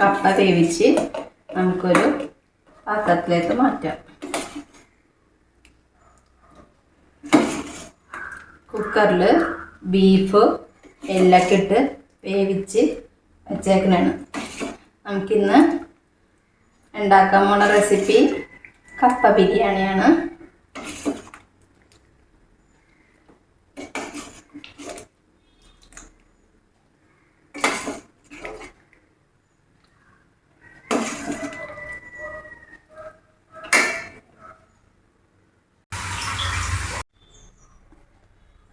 കപ്പ വേവിച്ച് നമുക്കൊരു പാത്രത്തിലേക്ക് മാറ്റാം. കുക്കറിൽ ബീഫ് എല്ലൊക്കെ ഇട്ട് വേവിച്ച് വെച്ചേക്കണാണ്. നമുക്കിന്ന് ഉണ്ടാക്കാൻ പോണ റെസിപ്പി കപ്പ ബിരിയാണിയാണ്.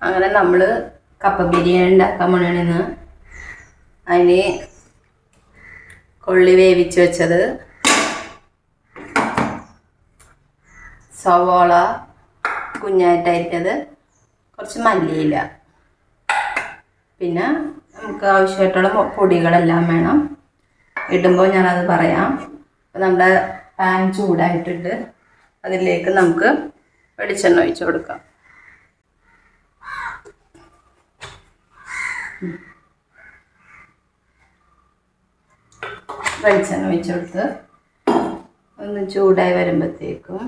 അങ്ങനെ നമ്മൾ കപ്പ ബിരിയാണി ഉണ്ടാക്കാൻ പോണിന്ന് അതിന് കൊള്ളി വേവിച്ച് വെച്ചത് സവോള കുഞ്ഞായിട്ടരിഞ്ഞത് കുറച്ച് മല്ലിയില. പിന്നെ നമുക്ക് ആവശ്യമായിട്ടുള്ള പൊടികളെല്ലാം വേണം. ഇടുമ്പോൾ ഞാനത് പറയാം. അപ്പോൾ നമ്മുടെ പാൻ ചൂടായിട്ടുണ്ട്. അതിലേക്ക് നമുക്ക് വെളിച്ചെണ്ണ ഒഴിച്ച് കൊടുക്കാം. വെളിച്ചെണ്ണ ഒഴിച്ചെടുത്ത് ഒന്ന് ചൂടായി വരുമ്പോഴത്തേക്കും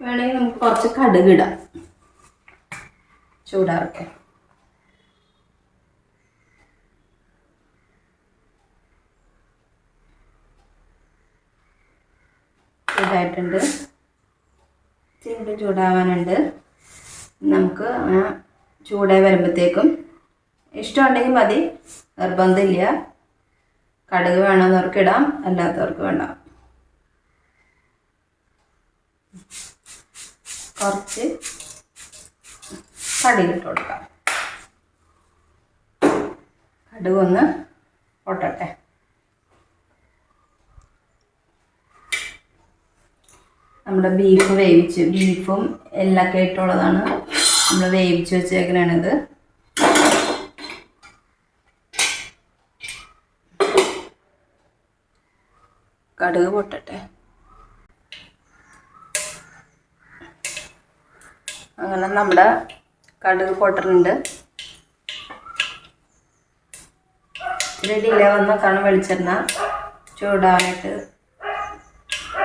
വേണമെങ്കിൽ നമുക്ക് കുറച്ച് കടുക് ഇടാം. ചൂടാവട്ടെ ചൂടായിട്ടുണ്ട് ചൂട് ചൂടാവാനുണ്ട്. നമുക്ക് ചൂടായി വരുമ്പോഴത്തേക്കും ഇഷ്ടമുണ്ടെങ്കിൽ മതി. നിർബന്ധമില്ല. കടുക് വേണമെന്നവർക്ക് ഇടാം. അല്ലാത്തവർക്ക് വേണ്ട. കുറച്ച് കടുകിട്ട് കൊടുക്കാം. കടുക് ഒന്ന് പൊട്ടട്ടെ. നമ്മുടെ ബീഫ് വേവിച്ച് ബീഫും എല്ലൊക്കെ ഇട്ടുള്ളതാണ് നമ്മൾ വേവിച്ച് വെച്ചേക്കണത്. കടുക് പൊട്ടട്ടെ. അങ്ങനെ നമ്മുടെ കടുക് പൊട്ടുന്നുണ്ട് ഇത്തിരി ഡിലേ വന്നൊക്കെയാണ് വെളിച്ചെണ്ണ ചൂടാനായിട്ട്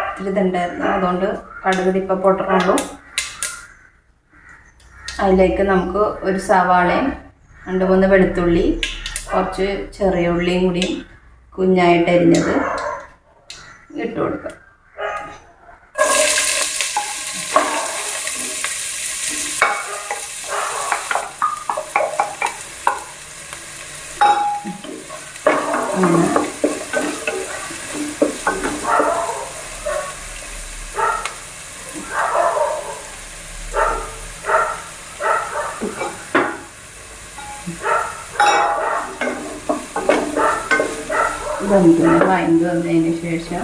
ഇത്തിരി ഇതുണ്ടായിരുന്നു. അതുകൊണ്ട് കടുക് ഇപ്പം പൊട്ടണുള്ളൂ. അതിലേക്ക് നമുക്ക് ഒരു സവാളയും രണ്ട് മൂന്ന് വെളുത്തുള്ളി കുറച്ച് ചെറിയ ഉള്ളിയും കൂടി കുഞ്ഞായിട്ട് അരിഞ്ഞത് ഇട്ട് കൊടുക്കാം അങ്ങനെ ഇതൊന്ന് വഴണ്ട് വന്നതിന് ശേഷം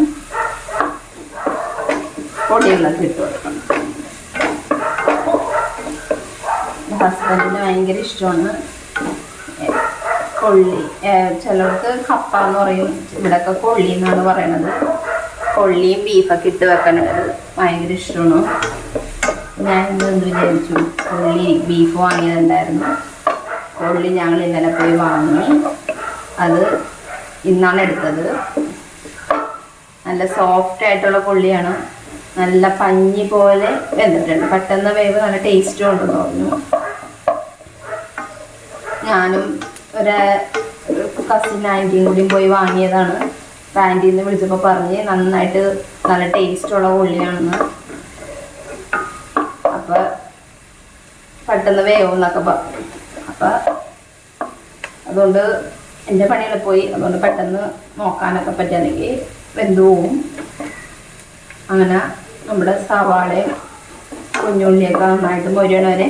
പൊടികളൊക്കെ ഇട്ട് കൊടുക്കണം. ഹസ്ബൻഡിന് ഭയങ്കര ഇഷ്ടമാണ് കൊള്ളി. ചിലർക്ക് കപ്പ എന്ന് പറയും. ഇവിടെയൊക്കെ കൊള്ളി എന്നാണ് പറയണത്. കൊള്ളിയും ബീഫൊക്കെ ഇട്ട് വെക്കണത് ഭയങ്കര ഇഷ്ടമാണ്. ഞാൻ ഇന്ന് വിചാരിച്ചു? കൊള്ളി ബീഫ് വാങ്ങിയതുണ്ടായിരുന്നു. കൊള്ളി ഞങ്ങൾ ഇന്നലെ പോയി വാങ്ങി. അത് ഇന്നാണ് എടുത്തത്. നല്ല സോഫ്റ്റ് ആയിട്ടുള്ള പുള്ളിയാണ്. നല്ല പഞ്ഞി പോലെ വെന്തിട്ടുണ്ട്. പെട്ടെന്ന് വേവ് നല്ല ടേസ്റ്റും ഉണ്ടെന്ന് തോന്നുന്നു. ഞാനും ഒരു കസിൻ ആന്റിയും കൂടി പോയി വാങ്ങിയതാണ്. ആന്റിയിൽ നിന്ന് വിളിച്ചപ്പോൾ പറഞ്ഞ് നന്നായിട്ട് നല്ല ടേസ്റ്റ് ഉള്ള ഉള്ളിയാണെന്ന് അപ്പോൾ പെട്ടെന്ന് വേവും എന്നൊക്കെ പറഞ്ഞു അപ്പം അതുകൊണ്ട് എന്റെ പണികളെ പോയി. അതുകൊണ്ട് പെട്ടെന്ന് നോക്കാനൊക്കെ പറ്റുകയാണെങ്കിൽ വെന്തു പോവും. അങ്ങനെ നമ്മുടെ സവാളയും കുഞ്ഞുള്ളിയൊക്കെ നന്നായിട്ട് മൊരിയണ വരെ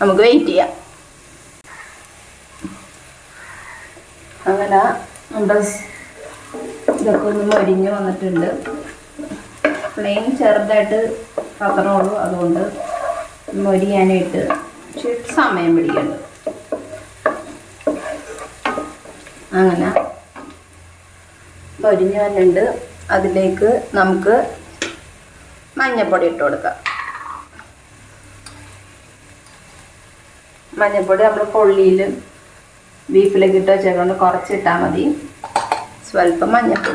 നമുക്ക് വെയിറ്റ് ചെയ്യാം. അങ്ങനെ നമ്മുടെ ഇതൊക്കെ ഒന്ന് മൊരിഞ്ഞ് വന്നിട്ടുണ്ട്. പ്ലെയിൻ ചെറുതായിട്ട് പത്രമുള്ളൂ അതുകൊണ്ട് മൊരിയാനായിട്ട് സമയം പിടിക്കുന്നുണ്ട് അങ്ങനെ. പൊരിഞ്ഞ് വന്നിട്ടുണ്ട്. അതിലേക്ക് നമുക്ക് മഞ്ഞൾപ്പൊടി ഇട്ട് കൊടുക്കാം. മഞ്ഞൾപ്പൊടി നമ്മൾ കൊള്ളിയിൽ ബീഫിലേക്ക് ഇട്ട് വെച്ചേക്കൊണ്ട് കുറച്ചിട്ടാൽ മതി. സ്വല്പം നമുക്ക്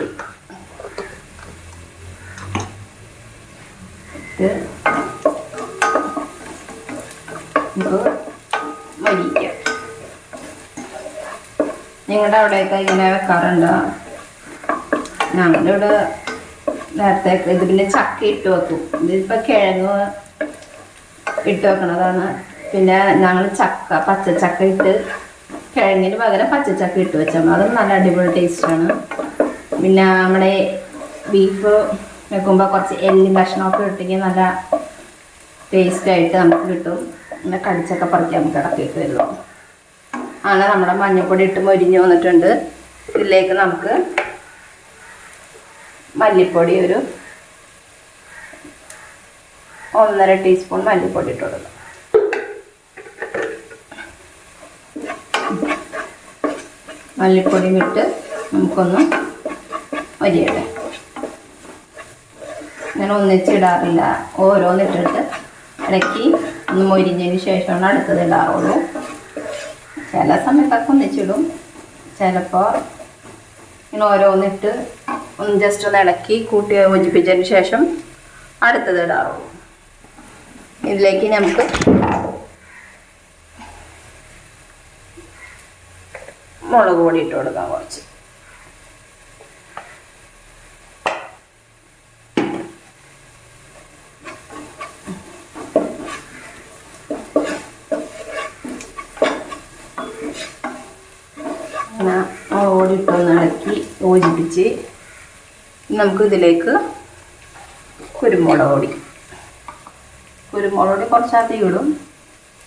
മരിക്കാം. നിങ്ങളുടെ അവിടെയൊക്കെ ഇങ്ങനെ വെക്കാറുണ്ടോ? ഞങ്ങളുടെ ഇവിടെ നേരത്തെ ഇത് പിന്നെ ചക്ക ഇട്ട് വെക്കും. ഇതിപ്പോൾ കിഴങ്ങ് ഇട്ട് വെക്കണതാണ്. പിന്നെ ഞങ്ങൾ ചക്ക പച്ചച്ചക്ക ഇട്ട് കിഴങ്ങിന് പകരം പച്ചച്ചക്ക ഇട്ട് വെച്ചാൽ അതും നല്ല അടിപൊളി ടേസ്റ്റാണ് പിന്നെ നമ്മുടെ ബീഫ് വെക്കുമ്പോൾ കുറച്ച് എല്ലും കഷ്ണമൊക്കെ ഇട്ടെങ്കിൽ നല്ല ടേസ്റ്റായിട്ട് നമുക്ക് കിട്ടും. പിന്നെ കടിച്ചൊക്കെ പറിക്കാൻ നമുക്ക് ഇടക്കിട്ട് വരുള്ളൂ അങ്ങനെ നമ്മുടെ മഞ്ഞൾപ്പൊടി ഇട്ട് മൊരിഞ്ഞ് വന്നിട്ടുണ്ട്. ഇതിലേക്ക് നമുക്ക് മല്ലിപ്പൊടി ഒരു ഒന്നര ടീസ്പൂൺ മല്ലിപ്പൊടി ഇട്ട് കൊടുക്കാം. മല്ലിപ്പൊടിയും ഇട്ട് നമുക്കൊന്ന് മരിയട്ടെ. ഞാൻ ഒന്നിച്ചിടാറില്ല ഓരോന്നിട്ടിട്ട് ഇടയ്ക്ക് ഒന്ന് മൊരിഞ്ഞതിന് ശേഷമാണ് അടുത്തത് ഇടാറുള്ളൂ. ചില സമയത്തൊക്കെ ഒന്നിച്ചിടും. ചിലപ്പോൾ ഇങ്ങനെ ഓരോന്നിട്ട് ഒന്ന് ജസ്റ്റ് ഒന്ന് ഇളക്കി കൂട്ടി യോജിപ്പിച്ചതിന് ശേഷം അടുത്തത് ഇടാറുള്ളൂ. ഇതിലേക്ക് നമുക്ക് മുളക് പൊടി ഇട്ട് കൊടുക്കാം കുറച്ച്. പൊടി ഇട്ടൊന്ന് ഇളക്കി യോജിപ്പിച്ച് നമുക്ക് ഇതിലേക്ക് കുരുമുളക് പൊടി. കുരുമുളക് പൊടി കുറച്ചധികം ഇടും.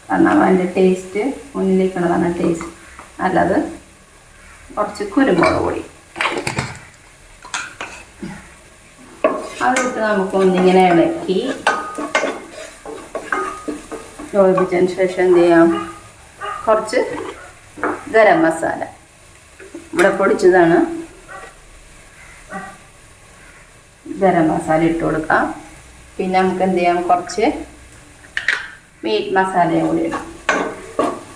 കാരണം അതിന്റെ ടേസ്റ്റ് മുന്നിലേക്കുള്ളതാണ് ടേസ്റ്റ് അല്ലാതെ കുറച്ച് കുരുമുളക് പൊടി. അതിട്ട് നമുക്ക് ഒന്നിങ്ങനെ ഇളക്കി യോജിപ്പിച്ചതിന് ശേഷം എന്ത് ചെയ്യാം? കുറച്ച് ഗരം മസാല. ഇവിടെ പൊടിച്ചതാണ്. ഗരം മസാല ഇട്ട് കൊടുക്കാം. പിന്നെ നമുക്ക് എന്ത് ചെയ്യാം? കുറച്ച് മീറ്റ് മസാലയും കൂടി ഇടാം.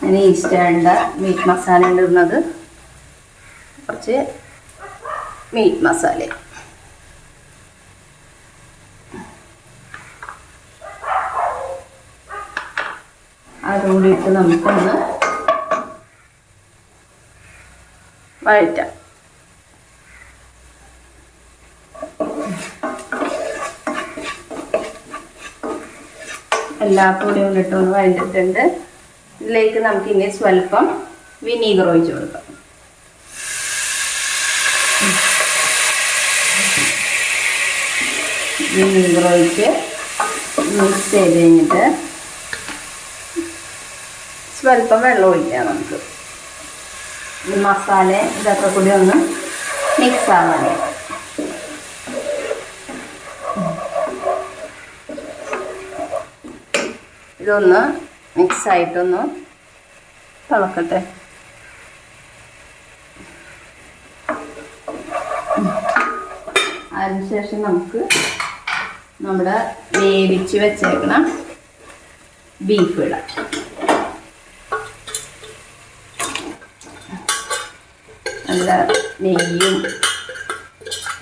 ഞാൻ ഈസ്റ്റേണിന്റെ മീറ്റ് മസാല ഇടുന്നത്. കുറച്ച് മീറ്റ് മസാല അതുകൂടി ഇട്ട് നമുക്കൊന്ന് വഴറ്റാം എല്ലാ പൊടിയും ഇട്ടൊന്ന് വഴറ്റിട്ടുണ്ട് ഇതിലേക്ക് നമുക്ക് ഇനി സ്വല്പം വിനീഗർ ഒഴിച്ച് കൊടുക്കാം. വിനീഗർ ഒഴിച്ച് മിക്സ് ചെയ്ത് കഴിഞ്ഞിട്ട് സ്വല്പം വെള്ളം ഒഴിക്കാം നമുക്ക്. ഈ മസാല ഇതൊക്കെ കൂടി ഒന്ന് മിക്സ് ആവാൻ ഇതൊന്ന് മിക്സ് ആയിട്ടൊന്ന് തിളക്കട്ടെ. അതിനുശേഷം നമുക്ക് നമ്മുടെ വേവിച്ച് വെച്ചേക്കണം ബീഫ് ഇടാം. നല്ല നെയ്യും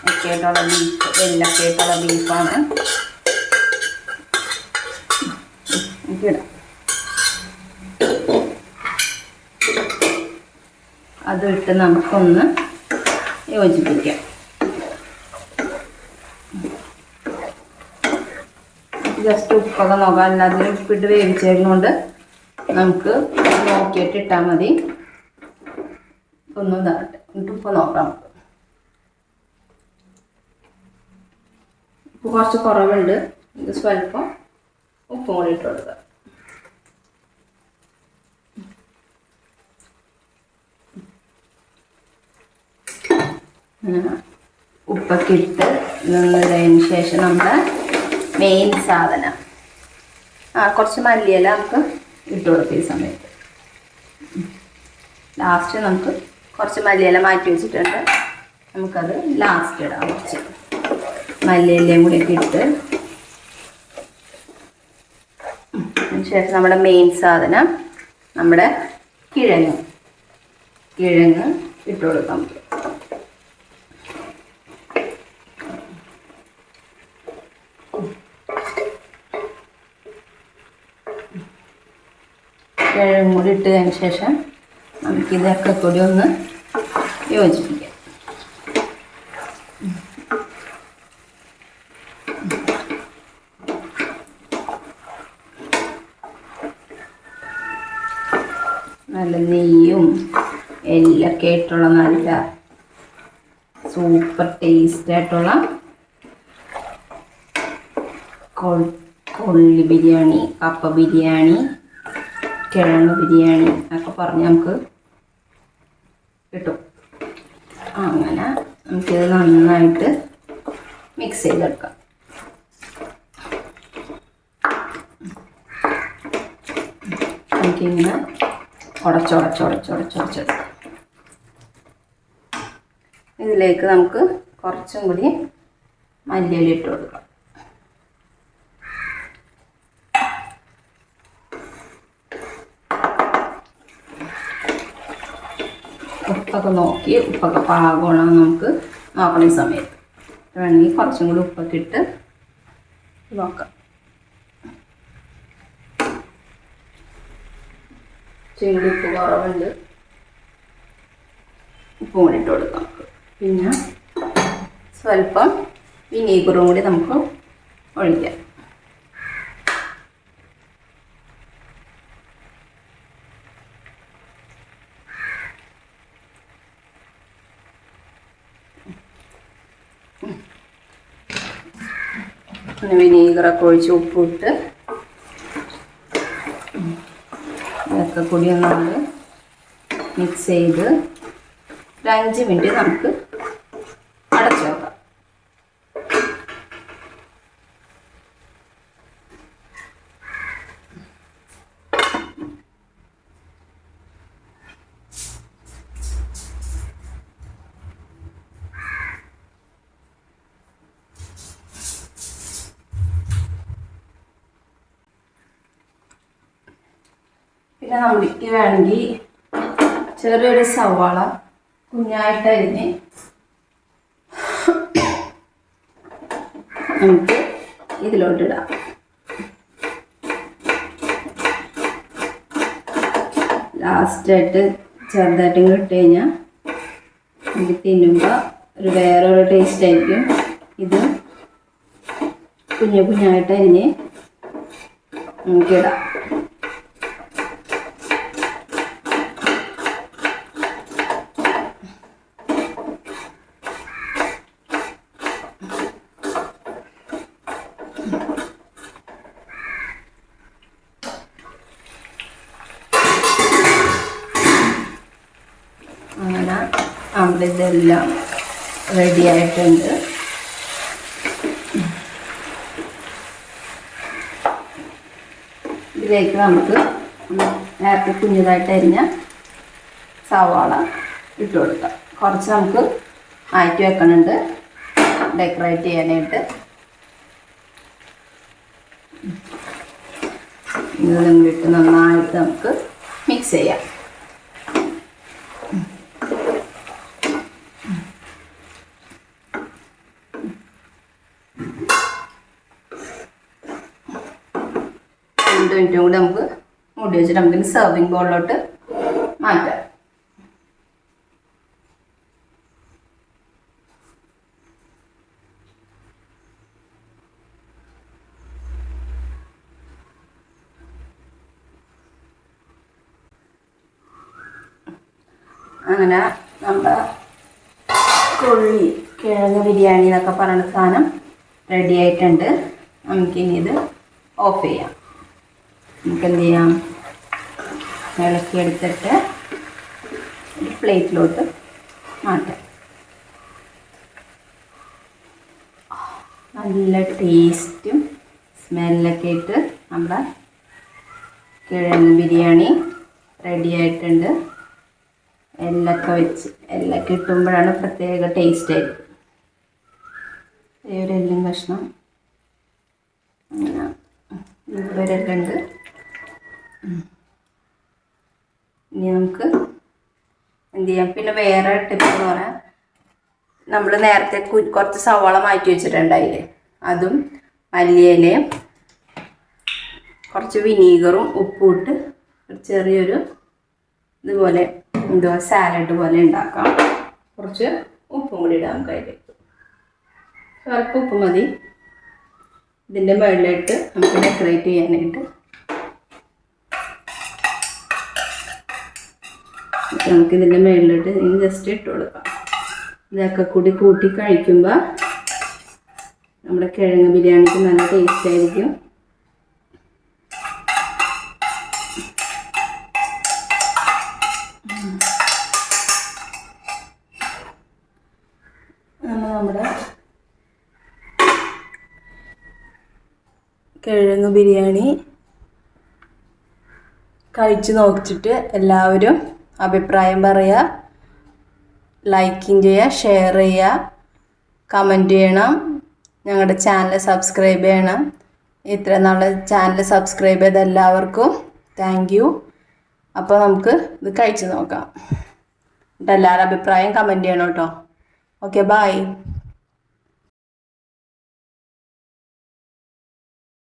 ഒക്കെ ആയിട്ടുള്ള ബീഫ് എല്ലൊക്കെ ആയിട്ടുള്ള ബീഫാണ് അതിട്ട് നമുക്കൊന്ന് യോജിപ്പിക്കാം. ജസ്റ്റ് ഉപ്പൊക്കെ നോക്കാം. അല്ലാതെ ഉപ്പിട്ട് വേവിച്ചേരുന്നുണ്ട് നമുക്ക് നോക്കിയിട്ട് ഇട്ടാൽ മതി. ഒന്നും ഇതാകട്ടെ. എന്നിട്ട് ഉപ്പ് നോക്കാം നമുക്ക്. ഉപ്പ് കുറച്ച് കുറവുണ്ട്. സ്വല്പം ഉപ്പും കൂടി ഇട്ട് കൊടുക്കുക. ഉപ്പൊക്കെ ഇട്ട് നിന്നതിന് ശേഷം നമ്മുടെ മെയിൻ സാധനം. ആ കുറച്ച് മല്ലിയില നമുക്ക് ഇട്ട് കൊടുക്കും ഈ സമയത്ത്. ലാസ്റ്റ് നമുക്ക് കുറച്ച് മല്ലിയില മാറ്റി വെച്ചിട്ടുണ്ട്. നമുക്കത് ലാസ്റ്റ് ഇടാം. കുറച്ച് മല്ലിയിലയും കൂടി ഒക്കെ ഇട്ട്. അതിനുശേഷം നമ്മുടെ മെയിൻ സാധനം നമ്മുടെ കിഴങ്ങ്. കിഴങ്ങ് ഇട്ട് കൊടുക്കാം. കിഴങ്ങ് കൂടി ഇട്ടതിന് ശേഷം നമുക്കിതൊക്കെ കൂടി ഒന്ന് യോജിപ്പിക്കാം. നല്ല നെയ്യും എല്ലൊക്കെ ആയിട്ടുള്ള നല്ല സൂപ്പർ ടേസ്റ്റ് ആയിട്ടുള്ള കൊള്ളി ബിരിയാണി കപ്പ ബിരിയാണി കിഴങ്ങ് ബിരിയാണി ഒക്കെ പറഞ്ഞ് നമുക്ക് കിട്ടും. അങ്ങനെ നമുക്കിത് നന്നായിട്ട് മിക്സ് ചെയ്തെടുക്കാം. നമുക്കിങ്ങനെ ഉടച്ചുടച്ചുടച്ചുടച്ചുടച്ചെടുക്കാം ഇതിലേക്ക് നമുക്ക് കുറച്ചും കൂടി മല്ലിയില ഇട്ട് കൊടുക്കാം. ഉപ്പൊക്കെ നോക്കി ഉപ്പൊക്കെ പാകമുള്ള നമുക്ക് നോക്കണ ഈ സമയത്ത്. വേണമെങ്കിൽ കുറച്ചും കൂടി ഉപ്പൊക്കെ ഇട്ട് നോക്കാം ചെടി ഉപ്പ് കുറവുണ്ട്. ഉപ്പും കൂടി ഇട്ട് കൊടുക്കാം. പിന്നെ സ്വല്പം വിനീഗറും കൂടി നമുക്ക് ഒഴിക്കാം. പിന്നെ വിനീഗറൊക്കെ ഒഴിച്ച് ഉപ്പിട്ട് ഇതൊക്കെ കൂടി നമ്മൾ മിക്സ് ചെയ്ത് ഒരു അഞ്ച് മിനിറ്റ് നമുക്ക് അടച്ചു വെക്കാം പിന്നെ നമ്മൾക്ക് വേണമെങ്കിൽ ചെറിയൊരു സവാള കുഞ്ഞായിട്ട് അരിഞ്ഞ് നമുക്ക് ഇതിലോട്ടിടാം ലാസ്റ്റായിട്ട് ചെറുതായിട്ടും ഇട്ട് കഴിഞ്ഞാൽ നമുക്ക് തിന്നുമ്പോൾ ഒരു വേറൊരു ടേസ്റ്റ് ആയിരിക്കും. ഇത് കുഞ്ഞു കുഞ്ഞായിട്ട് അരിഞ്ഞ് നമുക്കിടാം അങ്ങനെ നമ്മളിതെല്ലാം റെഡി ആയിട്ടുണ്ട്. ഇതിലേക്ക് നമുക്ക് നേരത്തെ കുഞ്ഞതായിട്ട് അരിഞ്ഞ സവാള ഇട്ട് കൊടുക്കാം. കുറച്ച് നമുക്ക് മാറ്റി വെക്കണുണ്ട്. ഡെക്കറേറ്റ് ചെയ്യാനായിട്ട്. ഇതെല്ലാം ഇട്ട് നന്നായിട്ട് നമുക്ക് മിക്സ് ചെയ്യാം. രണ്ട് മിനിറ്റും കൂടി നമുക്ക് മൂടി വെച്ചിട്ട് നമുക്ക് സെർവിങ് ബോളിലോട്ട് മാറ്റാം. അങ്ങനെ നമ്മുടെ കൊള്ളി കിഴങ്ങ് ബിരിയാണി എന്നൊക്കെ പറയുന്ന സാധനം റെഡി ആയിട്ടുണ്ട്. നമുക്കിനി ഇത് ഓഫ് ചെയ്യാം. നമുക്ക് എന്ത് ചെയ്യാം ഇളക്കിയെടുത്തിട്ട് ഒരു പ്ലേറ്റിലോട്ട് മാറ്റാം. നല്ല ടേസ്റ്റും സ്മെല്ലൊക്കെ ഇട്ട് നമ്മുടെ കിഴങ്ങ് ബിരിയാണി റെഡി ആയിട്ടുണ്ട്. എല്ലൊക്കെ വെച്ച് എല്ലൊക്കെ കിട്ടുമ്പോഴാണ് പ്രത്യേക ടേസ്റ്റ് ആയിരിക്കും ഒരു എല്ലും കഷ്ണം. ഇവരൊക്കെ ഉണ്ട് ഇനി നമുക്ക് എന്ത് ചെയ്യാം? പിന്നെ വേറെ ടിപ്പ് എന്ന് പറയാം. നമ്മൾ നേരത്തെ കുറച്ച് സവാള മാറ്റി വെച്ചിട്ടുണ്ടായില്ലേ? അതും മല്ലിയിലയും കുറച്ച് വിനീഗറും ഉപ്പും ഇട്ട് ഒരു ചെറിയൊരു ഇതുപോലെ എന്തുവാ സാലഡ് പോലെ ഉണ്ടാക്കാം. കുറച്ച് ഉപ്പും കൂടി ഇടാം അതിലേക്ക് സ്വല്പം ഉപ്പ് മതി. ഇതിന്റെ മുകളിലിട്ട് നമുക്ക് ഡെക്കറേറ്റ് ചെയ്യാനായിട്ട് നമുക്ക് ഇതിന്റെ മുകളിലിട്ട് ഇനി ജസ്റ്റ് ഇട്ട് കൊടുക്കാം. ഇതൊക്കെ കൂടി കൂട്ടി കഴിക്കുമ്പോൾ നമ്മുടെ കിഴങ്ങ് ബിരിയാണിക്ക് നല്ല ടേസ്റ്റ് ആയിരിക്കും. നമ്മുടെ കിഴങ്ങ് ബിരിയാണി കഴിച്ചു നോക്കിച്ചിട്ട് എല്ലാവരും അഭിപ്രായം പറയുക ലൈക്കിങ് ചെയ്യുക ഷെയർ ചെയ്യുക കമന്റ് ചെയ്യണം. ഞങ്ങളുടെ ചാനൽ സബ്സ്ക്രൈബ് ചെയ്യണം. ഇത്ര നാൾ ചാനൽ സബ്സ്ക്രൈബ് ചെയ്ത എല്ലാവർക്കും താങ്ക് യു അപ്പോൾ നമുക്ക് ഇത് കഴിച്ചു നോക്കാം. എന്നിട്ട് എല്ലാവരുടെ അഭിപ്രായം കമന്റ് ചെയ്യണം കേട്ടോ. Okay bye